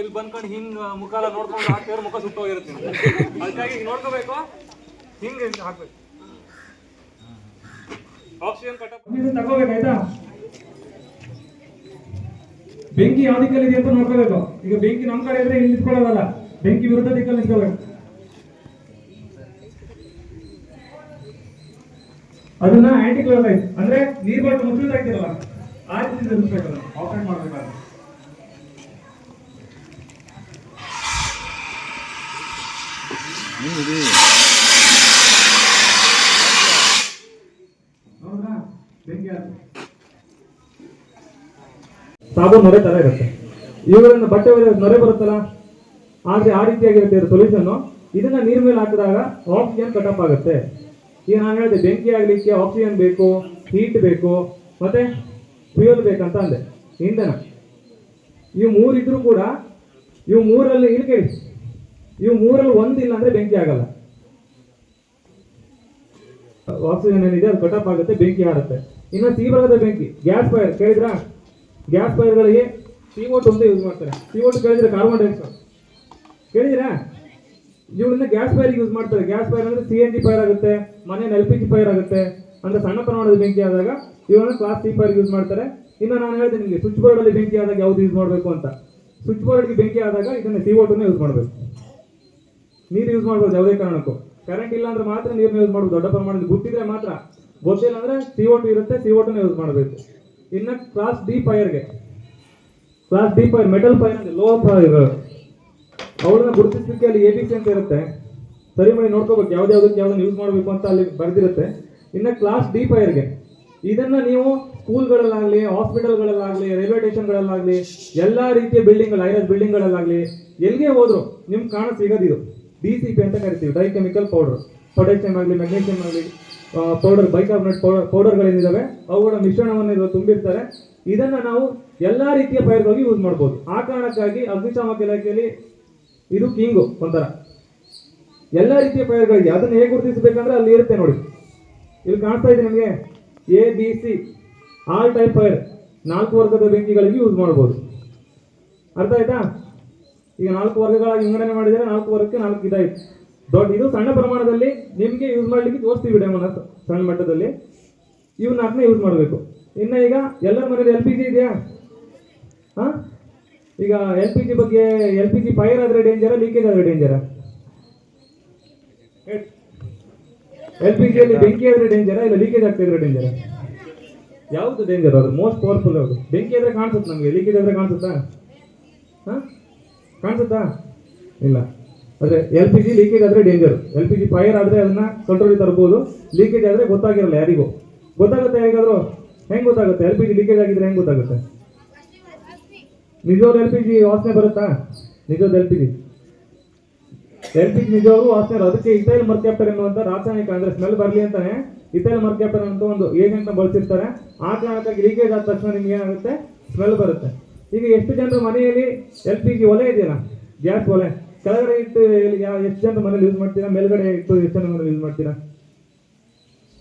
ಇಲ್ಲಿ ಬಂದ್ಕೊಂಡು ಹಿಂಗೆ ಮುಖ ಎಲ್ಲ ನೋಡ್ಕೊಂಡು ಹಾಕ್ತಿದ್ರೆ ಮುಖ ಸುಟ್ಟೋಗಿರುತ್ತೆ. ಅದಕ್ಕಾಗಿ ಹಿಂಗ್ ನೋಡ್ಕೋಬೇಕು. ಹಿಂಗ್ ಹಾಕ್ಬೇಕು. ಆಕ್ಸಿಜನ್ ಕಟ್ ತಗೋಬೇಕಾಯ್ತಾ ಬೆಂಕಿ ಯಾವ ದಿಕ್ಕಲ್ಲಿದೆ ಅಂತ ನೋಡ್ಕೋಬೇಕು. ಈಗ ಬೆಂಕಿ ನಮ್ ಕಡೆ ಇದ್ರೆ ಇಲ್ಲಿ ನಿಂತ್ಕೊಳ್ಳೋದಲ್ಲ. ಬೆಂಕಿ ವಿರುದ್ಧ ದಿಕ್ಕಲ್ಲಿ ನಿಂತ್ಕೋಬೇಕು. ಅದನ್ನ ಆಂಟಿ ಕ್ಲೋರೈಸ್ ಅಂದ್ರೆ ನೀರ್ ಬಾಟಲ್ ಮುಚ್ಚಿದ್ರೆ ಹಾಕಿರಲ್ಲ ಆ ರೀತಿ ಅದನ್ನ ಆಪರೇಟ್ ಮಾಡ್ಬೇಕಾದ್ರೆ ಹೌದಾ ಬೆಂಕಿ ಆಯ್ತು ಸಾಬೂನು ನೊರೆ ತರ ಇರುತ್ತೆ ಇವುಗಳಿಂದ ಬಟ್ಟೆ ನೊರೆ ಬರುತ್ತಲ್ಲ ಆದ್ರೆ ಆ ರೀತಿಯಾಗಿರುತ್ತೆ ಸೊಲ್ಯೂಷನ್ ಇದನ್ನ ನೀರ್ ಮೇಲೆ ಹಾಕಿದಾಗ ಆಕ್ಸಿಜನ್ ಕಟಪ್ ಆಗುತ್ತೆ ಈಗ ನಾನು ಹೇಳಿದೆ ಬೆಂಕಿ ಆಗ್ಲಿಕ್ಕೆ ಆಕ್ಸಿಜನ್ ಬೇಕು ಹೀಟ್ ಬೇಕು. ಮತ್ತೆ ಫ್ಯೂಯಲ್ ಬೇಕಂತ ಅಂದೆ. ಇಂಧನ ಇವು ಮೂರಿದ್ರು ಕೂಡ ಇವು ಮೂರಲ್ಲಿ ಇಲ್ಲಿ ಇವು ಮೂರಲ್ಲಿ ಒಂದಿಲ್ಲ ಅಂದ್ರೆ ಬೆಂಕಿ ಆಗಲ್ಲ. ಆಕ್ಸಿಜನ್ ಏನಿದೆ, ಅದು ಕಟಪ್ ಆಗುತ್ತೆ, ಬೆಂಕಿ ಹಾರುತ್ತೆ ಇನ್ನು ತೀವ್ರವಾದ ಬೆಂಕಿ, ಗ್ಯಾಸ್ ಫೈರ್, ಕೇಳಿದ್ರಾ? ಗ್ಯಾಸ್ ಫೈರ್ಗಳಿಗೆ ಸಿ ಓಟ್ ಒಂದೇ ಯೂಸ್ ಮಾಡ್ತಾರೆ. ಸಿ ಓಟ್ ಕೇಳಿದ್ರೆ ಕಾರ್ಬನ್ ಡೈಆಕ್ಸೈಡ್ ಕೇಳಿದಿರಾ ಇವುಗಳನ್ನ ಗ್ಯಾಸ್ ಫೈರ್ ಯೂಸ್ ಮಾಡ್ತಾರೆ. ಗ್ಯಾಸ್ ಫೈರ್ ಅಂದ್ರೆ ಸಿ ಎನ್ ಜಿ ಫೈರ್ ಆಗುತ್ತೆ ಮನೇಲಿ ಎಲ್ ಪಿ ಜಿ ಫೈರ್ ಆಗುತ್ತೆ, ಅಂದ್ರೆ ಸಣ್ಣ ಪ್ರಮಾಣದ ಬೆಂಕಿ ಆದಾಗ ಇವನ್ನ ಕ್ಲಾಸ್ ಸಿ ಫೈರ್ ಯೂಸ್ ಮಾಡ್ತಾರೆ. ಇನ್ನು ನಾನು ಹೇಳಿದೆ ನಿಮಗೆ ಸ್ವಿಚ್ ಬೋರ್ಡ್ ಅಲ್ಲಿ ಬೆಂಕಿ ಆದಾಗ ಯಾವ್ದು ಯೂಸ್ ಮಾಡಬೇಕು ಅಂತ. ಸ್ವಿಚ್ ಬೋರ್ಡ್ಗೆ ಬೆಂಕಿ ಆದಾಗ ಇದನ್ನ ಸಿ ಓಟನ್ನು ಯೂಸ್ ಮಾಡಬೇಕು. ನೀರು ಯೂಸ್ ಮಾಡ್ಬೋದು ಯಾವುದೇ ಕಾರಣಕ್ಕೂ. ಕರೆಂಟ್ ಇಲ್ಲ ಅಂದ್ರೆ ಮಾತ್ರ ನೀರನ್ನ ಯೂಸ್ ಮಾಡ್ಬೋದು ದೊಡ್ಡ ಪ್ರಮಾಣದಲ್ಲಿ ಗೊತ್ತಿದ್ರೆ ಮಾತ್ರ. ಗೊತ್ತಿಲ್ಲ ಅಂದ್ರೆ ಸಿ ಓ ಇರುತ್ತೆ ಸಿ ಓ ಯೂಸ್ ಮಾಡಬೇಕು. ಇನ್ನು class D ಫೈರ್ಗೆ class D fire metal fire ಅಂದ್ರೆ ಲೋ ಫೈರ್ ಅವ್ರನ್ನ ಗುರುತಿಸಲಿಕ್ಕೆ ಅಲ್ಲಿ ಎ ಬಿ ಸಿ ಅಂತ ಇರುತ್ತೆ. ಸರಿ ಮಾಡಿ ನೋಡ್ಕೋಬೇಕು, ಯಾವ್ದು ಯಾವ್ದನ್ನ ಯೂಸ್ ಮಾಡಬೇಕು ಅಂತ ಅಲ್ಲಿ ಬರ್ದಿರುತ್ತೆ. ಇನ್ನು ಕ್ಲಾಸ್ ಡಿ ಫೈರ್ಗೆ ಇದನ್ನ ನೀವು ಸ್ಕೂಲ್ಗಳಲ್ಲಾಗಲಿ ಹಾಸ್ಪಿಟಲ್ಗಳಲ್ಲಾಗಲಿ ರೈಲ್ವೆ ಸ್ಟೇಷನ್ಗಳಲ್ಲಾಗಲಿ ಎಲ್ಲ ರೀತಿಯ ಬಿಲ್ಡಿಂಗ್ಗಳು ಐರಸ್ ಬಿಲ್ಡಿಂಗ್ಗಳಲ್ಲಾಗಲಿ ಎಲ್ಲಿಗೆ ಹೋದ್ರು ನಿಮ್ಗೆ ಕಾಣ ಸಿಗೋದಿದು. ಡಿ ಸಿ ಪಿ ಅಂತ ಕರಿತೀವಿ. ಡ್ರೈ ಕೆಮಿಕಲ್ ಪೌಡರ್ ಪೊಟ್ಯಾಷಿಯಂ ಆಗಲಿ ಮೆಗ್ನೀಷಿಯಂ ಆಗಲಿ ಪೌಡರ್ ಬೈಕಾರ್ಬನೇಟ್ ಪೌಡರ್ಗಳೇನಿದ್ದಾವೆ ಅವುಗಳ ಮಿಶ್ರಣವನ್ನು ತುಂಬಿರ್ತಾರೆ. ಇದನ್ನು ನಾವು ಎಲ್ಲ ರೀತಿಯ ಪೈರ್ಗಳಿಗೆ ಯೂಸ್ ಮಾಡ್ಬೋದು. ಆ ಕಾರಣಕ್ಕಾಗಿ ಅಗ್ನಿಶಾಮಕ ಇಲಾಖೆಯಲ್ಲಿ ಇದು ಕಿಂಗು ಒಂಥರ. ಎಲ್ಲ ರೀತಿಯ ಪೈರ್ಗಳಿಗೆ ಅದನ್ನು ಹೇಗೆ ಗುರುತಿಸಬೇಕಂದ್ರೆ ಅಲ್ಲಿ ಇರುತ್ತೆ ನೋಡಿ. ಇಲ್ಲಿ ಕಾಣ್ತಾ ಇದೆ ನಿಮಗೆ? A B C all type fire ನಾಲ್ಕು ವರ್ಗದ ಬೆಂಕಿಗಳಿಗೆ ಯೂಸ್ ಮಾಡ್ಬೋದು. ಅರ್ಥ ಆಯ್ತಾ? ಈಗ ನಾಲ್ಕು ವರ್ಗಗಳಾಗಿ ವಿಂಗಡನೆ ಮಾಡಿದರೆ ನಾಲ್ಕು ವರ್ಗಕ್ಕೆ ನಾಲ್ಕು ಇದಾಯ್ತು ದೊಡ್ಡ ಇದು ಸಣ್ಣ ಪ್ರಮಾಣದಲ್ಲಿ ನಿಮಗೆ ಯೂಸ್ ಮಾಡ್ಲಿಕ್ಕೆ ತೋರಿಸ್ತೀವಿ ವಿಡಿಯೋನ ಸಣ್ಣ ಮಟ್ಟದಲ್ಲಿ. ಇವು ನಾಲ್ಕನೇ ಯೂಸ್ ಮಾಡಬೇಕು. ಇನ್ನು ಈಗ ಎಲ್ಲರ ಮನೇಲಿ ಎಲ್ ಪಿ ಜಿ ಇದೆಯಾ? ಹಾ? ಈಗ ಎಲ್ ಪಿ ಜಿ ಬಗ್ಗೆ ಎಲ್ ಪಿ ಜಿ ಫೈರ್ ಆದರೆ ಡೇಂಜರ ಲೀಕೇಜ್ ಆದರೆ ಡೇಂಜರ ಎಲ್ ಪಿ ಜಿಯಲ್ಲಿ ಬೆಂಕಿ ಆದರೆ ಡೇಂಜರ ಇಲ್ಲ ಲೀಕೇಜ್ ಆಗ್ತಾ ಇದ್ರೆ ಡೇಂಜರ ಯಾವುದು ಡೇಂಜರ್ ಅದು? ಮೋಸ್ಟ್ ಪವರ್ಫುಲ್ ಯಾವುದು? ಬೆಂಕಿ ಆದರೆ ಕಾಣಿಸುತ್ತೆ ನಮಗೆ? ಲೀಕೇಜ್ ಆದರೆ ಕಾಣಿಸುತ್ತಾ? ಹಾ? ಕಾಣಿಸುತ್ತಾ? ಇಲ್ಲ. ಅದೇ ಎಲ್ ಪಿ ಜಿ ಲೀಕೇಜ್ ಆದರೆ danger L P G fire ಆದರೆ ಅದನ್ನ ಕಂಟ್ರೋಲಿಗೆ ತರ್ಬೋದು. ಲೀಕೇಜ್ ಆದರೆ ಗೊತ್ತಾಗಿರಲ್ಲ ಯಾರಿಗೂ. ಗೊತ್ತಾಗುತ್ತೆ ಹೇಗಾದರೂ? ಹೆಂಗೆ ಗೊತ್ತಾಗುತ್ತೆ? ಎಲ್ ಪಿ ಜಿ ಲೀಕೇಜ್ ಆಗಿದ್ರೆ ಹೆಂಗೆ ಗೊತ್ತಾಗುತ್ತೆ? ನಿಜವಾದ ಎಲ್ ಪಿ ಜಿ ವಾಸನೆ ಬರುತ್ತಾ? ನಿಜವಾದ L P G L P G ನಿಜವಾಗ್ಲೂ ವಾಸನೆ. ಅದಕ್ಕೆ ಇತೈಲ್ ಮರ್ಕ್ಯಾಪ್ಟರ್ ಎನ್ನುವಂಥ ರಾಸಾಯನಿಕ, ಅಂದರೆ ಸ್ಮೆಲ್ ಬರಲಿ ಅಂತಾನೆ ಇತೈಲ್ ಮರ್ಕ್ಯಾಪ್ಟರ್ ಅಂತ ಒಂದು ಏಜೆಂಟ್ನ ಬಳಸಿರ್ತಾರೆ. ಆ ಕಾರಣಕ್ಕಾಗಿ ಲೀಕೇಜ್ ಆದ ತಕ್ಷಣ ನಿಮ್ಗೆ ಏನಾಗುತ್ತೆ? ಸ್ಮೆಲ್ ಬರುತ್ತೆ. ಈಗ ಎಷ್ಟು ಜನರ ಮನೆಯಲ್ಲಿ ಎಲ್ ಪಿ ಜಿ ಒಲೆ ಇದೆಯಲ್ಲ? ಗ್ಯಾಸ್ ಒಲೆ. ಕೆಳಗಡೆ ಇಟ್ಟು ಎಷ್ಟು ಜನರ ಮನೇಲಿ ಯೂಸ್ ಮಾಡ್ತೀರಾ? ಮೇಲ್ಗಡೆ ಇಟ್ಟು ಎಷ್ಟು ಜನ ಮನೇಲಿ ಯೂಸ್ ಮಾಡ್ತೀರಾ?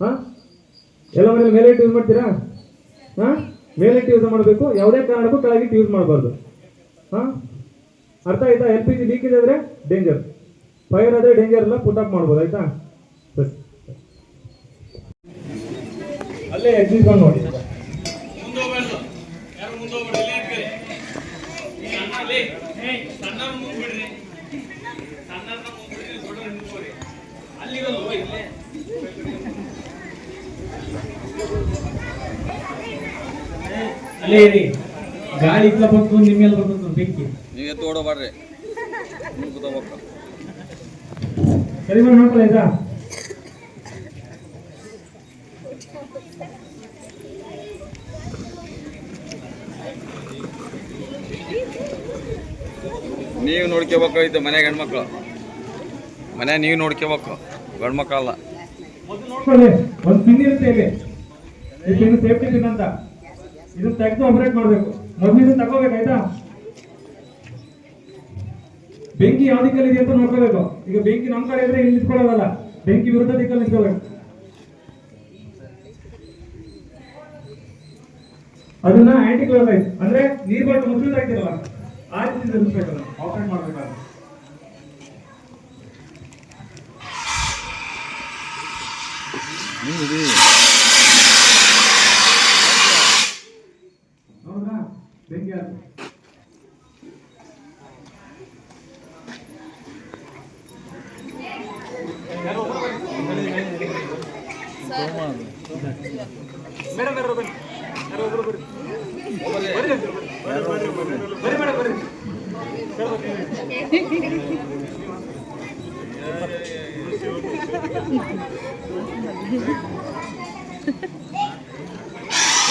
ಹಾಂ? ಎಲ್ಲ ಮನೇಲಿ ಮೇಲೆ ಇಟ್ಟು ಯೂಸ್ ಮಾಡ್ತೀರಾ? ಹಾ? ಇಟ್ಟು ಯೂಸ್ ಮಾಡಬೇಕು. ಯಾವುದೇ ಕಾರಣಕ್ಕೂ ಕೆಳಗಿಟ್ಟು ಯೂಸ್ ಮಾಡಬಾರ್ದು. ಹಾ? ಅರ್ಥ ಆಯ್ತಾ? ಎಲ್ ಪಿ ಜಿ ಲೀಕೇಜ್ ಆದರೆ ಡೇಂಜರ್ ಫೈರ್ ಆದ್ರೆ ಡೇಂಜರ್ ಎಲ್ಲ ಪುಟ್ ಅಪ್ ಮಾಡ್ಬೋದು, ಆಯ್ತಾ? ಸರಿ. ಅಲ್ಲೇ ಎಕ್ಸಿಸ್ಕೊಂಡು ನೋಡಿ. ಅಲ್ಲೇ. ಇರಿ. ಗಾಳಿ ಇಟ್ಲ ಬಂತು ನಿಮ್ಮೆಲ್ಲ ಬಂತು ಬೆಂಕಿ. ನೀವು ತೋಡೋ ಬಾಡ್ರಿ. ನೀವು ಸರಿ ಮಾಡಿ ನೋಡ್ಕೊಳ್ಳಿ ನೋಡ್ಕೋಬೇಕಾಗಿತ್ತು ಮನೆ ಹೆಣ್ಮಕ್ಳು ಮನ್ಯಾಗ ನೀವು ನೋಡ್ಕೋಬೇಕು ಗಂಡ್ಮಕ್ಳಲ್ಲ ಒಂದು ಪಿನ್ ಇರುತ್ತೆ ಇಲ್ಲಿ. ಪಿನ್ ಅಂತ. ಇದು ತೆಗೆದು ಆಪರೇಟ್ ಮಾಡಬೇಕು. ತಗೋಬೇಕಾಯ್ತಾ ಬೆಂಕಿ ಯಾವ ದಿಕ್ಕಲ್ಲಿ ಇದೆ ಅಂತ ನೋಡ್ಕೋಬೇಕು. ಈಗ ಬೆಂಕಿ ನಮ್ಮ ಕಡೆ ಇದ್ರೆ ಇಲ್ಲಿ ನಿಂತ್ಕೊಳ್ಳೋದಲ್ಲ. ಬೆಂಕಿ ವಿರುದ್ಧ ದಿಕ್ಕಲ್ಲಿ ನಿಂತ್ಕೋಬೇಕು. ಅದನ್ನ ಆಂಟಿ ಕ್ಲೋರೈಸ್ ಅಂದ್ರೆ ನೀರ್ ಬಾಟಲ್ ಮುಚ್ಚಿದ ಹಾಕ್ತಿರಲ್ಲ ಆ ರೀತಿ ನಿಲ್ಲಿಸ್ಬೇಕು ಅದನ್ನ ಆಪರೇಟ್ ಮಾಡ್ಬೇಕಾದ್ರೆ ಹೌದಾ ಬೆಂಕಿ ಆಯ್ತು ಮೇಡಮ್ ಯಾರು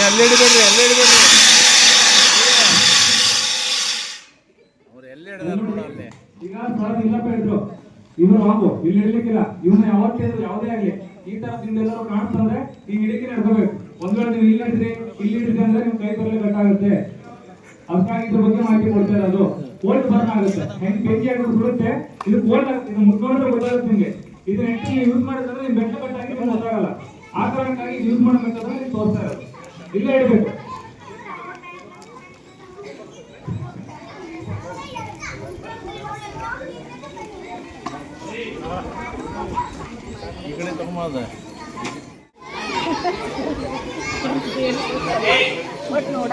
ಅಲ್ಲೇ ಹಿಡಿಬೇಡ್ರಿ ಅಲ್ಲೇ ಹಿಡಿಬೇಡ್ರಿ ಅವ್ರು ಎಲ್ಲೇ ಹಿಡಿದಾರ ಅಲ್ಲಿ ಈಗ ಸರ್ ಇಲ್ಲಪ್ಪ ಇದ್ರು ಇವ್ರು ಹಾಗು, ಇಲ್ಲಿ ಇಡ್ಲಿಕ್ಕಿಲ್ಲ ಇವನು ಯಾವತ್ತೇ ಯಾವುದೇ ಆಗ್ಲಿ. ಈ ತರ ತಿಂಡೆಲ್ಲರೂ ಕಾಣ್ತಂದ್ರೆ ಈಗ ಹಿಡಿಕೆ ನಡ್ಕೋಬೇಕು. ಒಂದ್ ನೀವು ಇಲ್ಲಿ ಹಿಡಿದ್ರಿ ಇಲ್ಲಿ ಅಂದ್ರೆ ನಿಮ್ ಕೈ ಬರಲೇ ಕಟ್ಟಾಗುತ್ತೆ ಅದಕ್ಕಾಗಿ ಇದ್ರ ಬಗ್ಗೆ ಮಾಹಿತಿ ಇರೋದು. ಓಲ್ಡ್ ಬರ್ನ್ ಆಗುತ್ತೆ. ಹೆಂಗ್ ಬೆಂಕಿ ಆಗೋದು ಬಿಡುತ್ತೆ, ಇದು ಆಗುತ್ತೆ ಇದು ಮುಟ್ಕೊಂಡ್ರೆ ಗೊತ್ತಾಗುತ್ತೆ ನಿಮ್ಗೆ. ಇದನ್ನ ಹೆಂಗೆ ನೀವು ಯೂಸ್ ಮಾಡಿದ್ರೆ ನಿಮ್ ಬೆಟ್ಟ ಕಟ್ಟಾಗಿ ನಿಮ್ಗೆ ಗೊತ್ತಾಗಲ್ಲ. ಆ ಕಾರಣಕ್ಕಾಗಿ ಯೂಸ್ ಮಾಡಬೇಕಾದ್ರೆ ನೀವು ತೋರಿಸ್ತಾ ಇರೋದು. ಇಲ್ಲೇ ಇಡಬೇಕು. ಈ ಕಡೆ ತಗೊಂಬದ ಬಟ್ ನೋಡ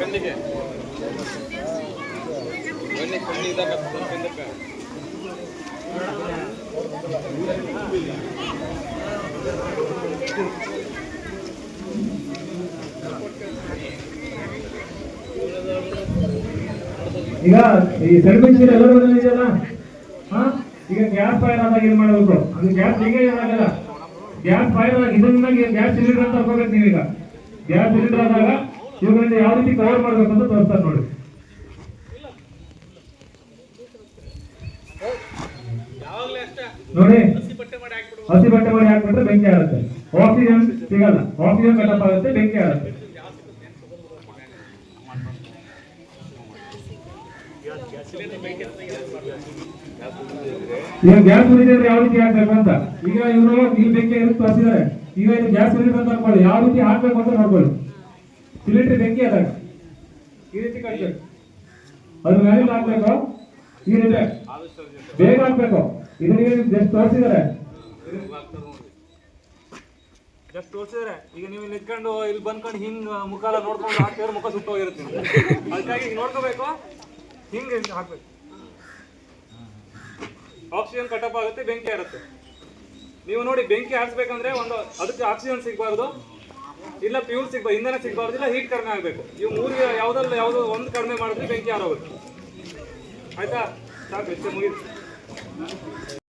ಕಣ್ಣಿಗೆ. ಕಣ್ಣಿಗೆ ಇದಾಕತ್ತ ಸ್ವಲ್ಪ ಹಿಂದಕ್ಕೆ. ಈಗ ಈ ಸೆಲ್ಮೆನ್ಸಿನ ಎಲ್ಲರೂ ಇದೆಯಲ್ಲ ಹಾ? ಈಗ ಗ್ಯಾಸ್ ಫೈರ್ ಆದಾಗ ಏನ್ ಮಾಡಬೇಕು? ಅದು ಗ್ಯಾಸ್ ಹೀಗೆ ಏನಾಗಲ್ಲ. ಗ್ಯಾಸ್ ಫೈರ್ ಆದಾಗ ಇದನ್ನ ಗ್ಯಾಸ್ ಸಿಲಿಂಡರ್ ಅಂತ ಹಾಕೋಬೇಕು ನೀವೀಗ. ಗ್ಯಾಸ್ ಸಿಲಿಂಡರ್ ಆದಾಗ ಇವುಗಳಿಂದ ಯಾವ ರೀತಿ ಕವರ್ ಮಾಡ್ಬೇಕು ಅಂತ ತೋರಿಸ್ತಾರೆ ನೋಡಿ. ನೋಡಿ ಹಸಿ ಬಟ್ಟೆ ಮಾಡಿ ಹಾಕ್ಬಿಟ್ರೆ ಬೆಂಕಿ ಆಗುತ್ತೆ. ಆಕ್ಸಿಜನ್ ಸಿಗಲ್ಲ. ಆಕ್ಸಿಜನ್ ಕಟಪ್ ಆಗುತ್ತೆ ಬೆಂಕಿ ಆಗುತ್ತೆ. ಈಗ ಗ್ಯಾಸ್ ಉಳಿದ್ರೆ ಯಾವ ರೀತಿ ಹಾಕ್ಬೇಕು ಅಂತ? ಈಗ ಇವರು ಈ ಬೆಂಕಿ ಇರುತ್ತೆ ತೋರಿಸಿದ್ದಾರೆ. ಇದು ಗ್ಯಾಸ್ ಸಿಲಿಂಡರ್ ಅಂತ ಅನ್ಕೊಳ್ಳಿ ಯಾವ ರೀತಿ ಹಾಕ್ಬೇಕು ಅಂತ ನೋಡ್ಕೊಳ್ಳಿ. ಸಿಲಿಂಡರ್ ಬೆಂಕಿ ಅದಾಗ ಈ ರೀತಿ ಕಟ್ಬೇಕು. ಅದ್ರ ಮೇಲೆ ಹಾಕ್ಬೇಕು. ಈ ರೀತಿ. ಬೇಗ ಹಾಕ್ಬೇಕು. ಇದನ್ನ ಜಸ್ಟ್ ತೋರಿಸಿದ್ದಾರೆ ಜಸ್ಟ್ ತೋರಿಸಿದ್ರೆ. ಈಗ ನೀವು ನಿಂತ್ಕೊಂಡು, ಇಲ್ಲಿ ಬಂದ್ಕೊಂಡು ಹಿಂಗ್ ಮುಖ ಎಲ್ಲ ನೋಡ್ಕೊಂಡು ಹಾಕಿದ್ರೆ ಮುಖ ಸುಟ್ಟು ಹೋಗಿರುತ್ತೆ ಅದಕ್ಕಾಗಿ ಈಗ ನೋಡ್ಕೋಬೇಕು. ಹಿಂಗೆ ಹಾಕ್ಬೇಕು. ಆಕ್ಸಿಜನ್ ಕಟಪ್ ಆಗುತ್ತೆ, ಬೆಂಕಿ ಇರುತ್ತೆ ನೀವು ನೋಡಿ ಬೆಂಕಿ ಹಾರಿಸ್ಬೇಕಂದ್ರೆ ಒಂದು ಅದಕ್ಕೆ ಆಕ್ಸಿಜನ್ ಸಿಗಬಾರ್ದು, ಇಲ್ಲ ಪ್ಯೂರ್ ಸಿಗ್ಬಾರ್ದು ಇಂಧನ ಸಿಗಬಾರ್ದು, ಇಲ್ಲ ಹೀಟ್ ಕಡಿಮೆ ಆಗಬೇಕು. ಇವು ಮೂರು ಯಾವುದಲ್ಲ ಯಾವುದೋ ಒಂದು ಕಡಿಮೆ ಮಾಡಿದ್ರೆ ಬೆಂಕಿ ಹಾರೋಗುತ್ತೆ ಆಯ್ತಾ? ಸಾಕು ಹೆಚ್ಚು ಮುಗಿದು.